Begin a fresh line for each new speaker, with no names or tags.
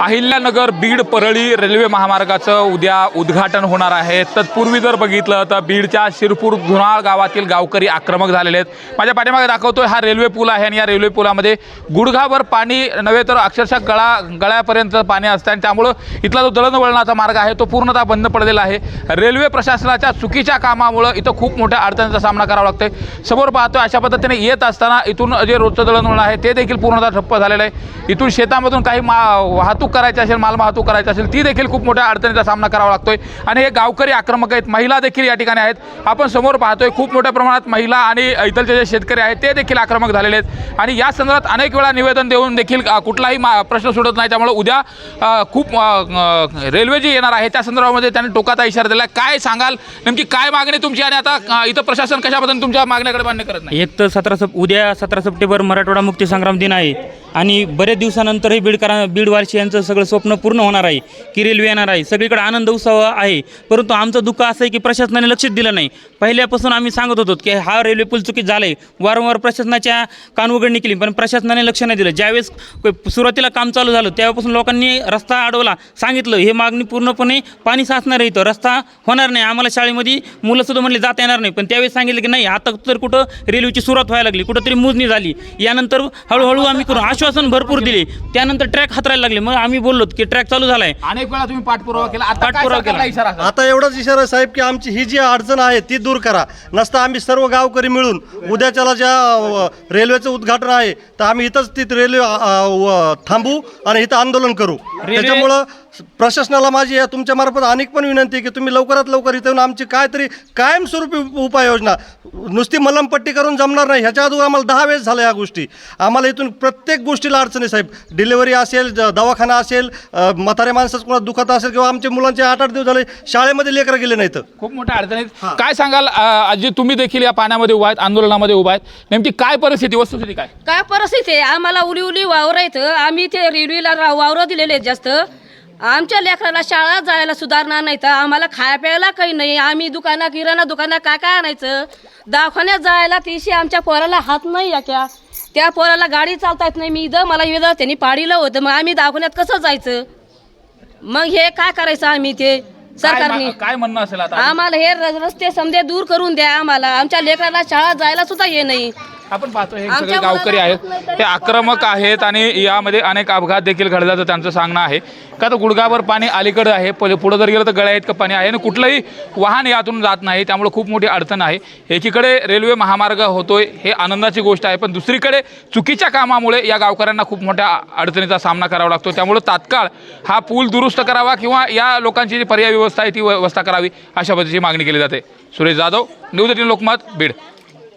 Ahilyanagar Beed Parli railway महामार्गाचं उद्या उद्घाटन होणार आहे. तत्पूर्वी जर बघितलं तर बीडच्या शिरपूर धुनाळ गावातील गावकरी आक्रमक झालेले आहेत. माझ्या पाठीमागे दाखवतोय हा रेल्वे पूल आहे आणि या रेल्वे पुलामध्ये गुडघाभर पाणी नव्हे तर अक्षरशः गळा गळ्यापर्यंत पाणी असतं आणि त्यामुळं इथला जो दळणवळणाचा मार्ग आहे तो पूर्णतः बंद पडलेला आहे. रेल्वे प्रशासनाच्या चुकीच्या कामामुळं इथं खूप मोठ्या अडचणीचा सामना करावा लागतोय. समोर पाहतोय अशा पद्धतीने येत असताना इथून जे रोजचं दळणवळण आहे ते देखील पूर्णतः ठप्प झालेलं आहे. इथून शेतामधून काही मा वाहतूक करायची असेल माल वाहतूक करायची असेल ती देखील खूप मोठ्या अडचणीचा सामना करावा लागतोय. आणि हे गावकरी आक्रमक आहेत महिला देखील या ठिकाणी आहेत. आपण समोर पाहतोय खूप मोठ्या प्रमाणात महिला आणि इथलचे जे शेतकरी आहेत ते देखील आक्रमक झालेले आहेत. आणि या संदर्भात अनेक वेळा निवेदन देऊन देखील कुठलाही मा प्रश्न सुटत नाही. त्यामुळे उद्या खूप रेल्वे जी येणार आहे त्या संदर्भामध्ये त्यांनी टोकाचा इशारा दिला काय सांगाल? नेमकी काय मागणी तुमची? आणि आता इथं प्रशासन कशाबद्दल तुमच्या मागण्याकडे मान्य करत नाही?
एक तर सतरा सप उद्या सतरा सप्टेंबर मराठवाडा मुक्ती संग्राम दिन आहे. आणि बऱ्याच दिवसानंतरही बीडकरा बीडवारशी यांचं सगळं स्वप्न पूर्ण होणार आहे की रेल्वे येणार आहे. सगळीकडे आनंद उत्सव आहे. परंतु आमचं दुःख असं आहे की प्रशासनाने लक्षच दिलं नाही. पहिल्यापासून आम्ही सांगत होतो की हा रेल्वे पूल चुकीत झाला आहे वारंवार प्रशासनाच्या कानउघडणी केली पण प्रशासनाने लक्ष नाही दिलं. ज्यावेळेस सुरुवातीला काम चालू झालं त्यावेळेपासून लोकांनी रस्ता अडवला. सांगितलं हे मागणी पूर्णपणे पाणी साचणार आहे इथं. रस्ता होणार नाही. आम्हाला शाळेमध्ये मुलंसुद्धा म्हणले जाता येणार नाही. पण त्यावेळेस सांगितलं की नाही आता तर कुठं रेल्वेची सुरुवात व्हायला लागली. कुठंतरी मोजणी झाली. यानंतर हळूहळू आम्ही करू. आश्वासन भरपूर दिले. त्यानंतर ट्रॅक हातरायला लागले. मग आम्ही बोललो की ट्रॅक चालू झाला आहे
अनेक वेळा तुम्ही पाठपुरावा केला. आता काय
पाठपुरावा
सरकारला
केला.
इशारा असेल?
आता एवढाच इशारा आहे, साहेब की आमची ही जी अडचण आहे ती दूर करा. नसता आम्ही सर्व गावकरी मिळून उद्याच्याला ज्या अ, रेल्वेचं उद्घाटन आहे तर आम्ही इथंच ती रेल्वे अ, अ, व- थांबू आणि इथं आंदोलन करू. त्याच्यामुळं प्रशासनाला माझी या तुमच्या मार्फत अनेक पण विनंती आहे की तुम्ही लवकरात लवकर इथं येऊन आमची काहीतरी कायमस्वरूपी उप- उपाययोजना नुसती मलमपट्टी करून जमणार नाही. ह्याच्या अगोदर आम्हाला दहा वेळेस झाल्या या गोष्टी. आम्हाला इथून प्रत्येक गोष्टीला अडचण आहे साहेब. डिलिव्हरी असेल ज- दवाखाना असेल अ, म्हाताऱ्या माणसाचं कोणा दुखत असेल किंवा आमच्या मुलांचे आठ आठ दिवस झाले शाळेमध्ये लेकरं गेले नाहीत.
खूप मोठ्या अडचणीत काय सांगाल अ, आजी तुम्ही देखील या पाण्यामध्ये उभा आहेत आंदोलनामध्ये उभा आहेत नेमकी काय परिस्थिती वस्तुस्थिती काय?
काय परिस्थिती आहे? आम्हाला उली उली वावर येतं आम्ही ते रेल्वेला रा- वावरं दिलेले आहेत जास्त. आमच्या लेकराला शाळा जायला सुधारणार नाही तर आम्हाला खाया प्यायला काही नाही. आम्ही दुकाना किराणा दुकाना काय काय आणायचं? दवाखान्यात जायला तिशी आमच्या पोराला हात नाही या क्या त्या पोराला गाडी चालता येत नाही मी इथं मला वेळा त्यांनी पाडीलं होतं. मग आम्ही दवाखान्यात कसं जायचं? मग हे काय करायचं आम्ही ते? सरकारने
काय म्हणणं असेल आता?
आम्हाला हे रस्ते समजे दूर करून द्या आम्हाला. आमच्या लेकराला शाळा जायला सुद्धा हे नाही.
आपण पाहतो हे सगळे गावकरी आहेत. ते आक्रमक आहेत आणि यामध्ये अनेक अपघात देखील घडल्याचं त्यांचं सांगणं आहे. का तर गुडघाभर पाणी अलीकडे आहे. पहिले पुढं जर गेलं तर गळ्या इतकं पाणी आहे. आणि कुठलंही वाहन यातून जात नाही. त्यामुळे खूप मोठी अडचण आहे. एकीकडे रेल्वे महामार्ग होतोय हे आनंदाची गोष्ट आहे. पण दुसरीकडे चुकीच्या कामामुळे या गावकऱ्यांना खूप मोठ्या अडचणीचा सामना करावा लागतो. त्यामुळे तात्काळ हा पूल दुरुस्त करावा किंवा या लोकांची जी पर्याय व्यवस्था आहे ती व्यवस्था करावी अशा पद्धतीची मागणी केली जाते. Suresh Jadhav news eighteen Lokmat Beed.